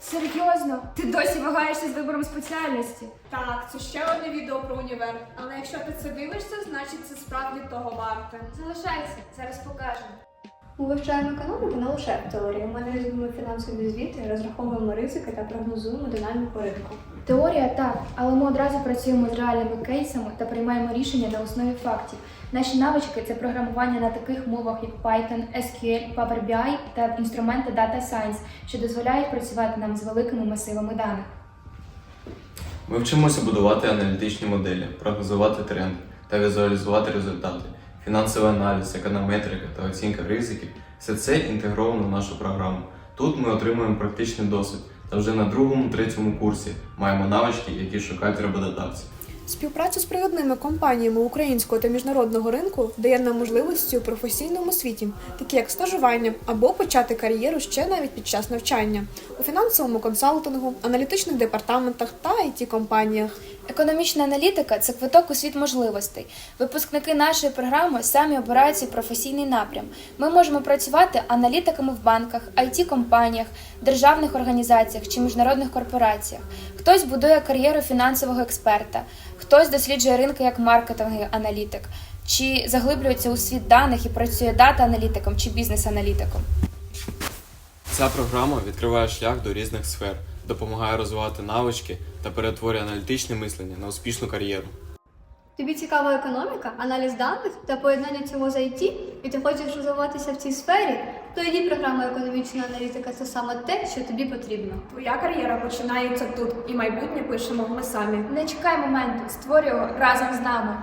Серйозно? Ти досі вагаєшся з вибором спеціальності? Так, це ще одне відео про універ. Але якщо ти це дивишся, значить це справді того варте. Залишайся, зараз покажемо. Ми вивчаємо економіку не лише в теорії. Ми аналізуємо фінансові звіти, розраховуємо ризики та прогнозуємо динаміку ринку. Теорія так, але ми одразу працюємо з реальними кейсами та приймаємо рішення на основі фактів. Наші навички це програмування на таких мовах, як Python, SQL, Power BI та інструменти Data Science, що дозволяють працювати нам з великими масивами даних. Ми вчимося будувати аналітичні моделі, прогнозувати тренди та візуалізувати результати. Фінансовий аналіз, економетрика та оцінка ризиків все це інтегровано в нашу програму. Тут ми отримуємо практичний досвід та вже на другому, третьому курсі маємо навички, які шукають роботодавці. Співпраця з провідними компаніями українського та міжнародного ринку дає нам можливості у професійному світі, такі як стажування або почати кар'єру ще навіть під час навчання у фінансовому консалтингу, аналітичних департаментах та it компаніях Економічна аналітика це квиток у світ можливостей. Випускники нашої програми самі обирають свій професійний напрям. Ми можемо працювати аналітиками в банках, it компаніях державних організаціях чи міжнародних корпораціях. Хтось будує кар'єру фінансового експерта, хтось досліджує ринки як маркетинговий аналітик, чи заглиблюється у світ даних і працює дата-аналітиком чи бізнес-аналітиком. Ця програма відкриває шлях до різних сфер, допомагає розвивати навички та перетворює аналітичне мислення на успішну кар'єру. Тобі цікава економіка, аналіз даних та поєднання цього з IT, і ти хочеш розвиватися в цій сфері, то йди програма економічна аналітика це саме те, що тобі потрібно. Твоя кар'єра починається тут, і майбутнє пишемо ми самі. Не чекай моменту, створюй його разом з нами.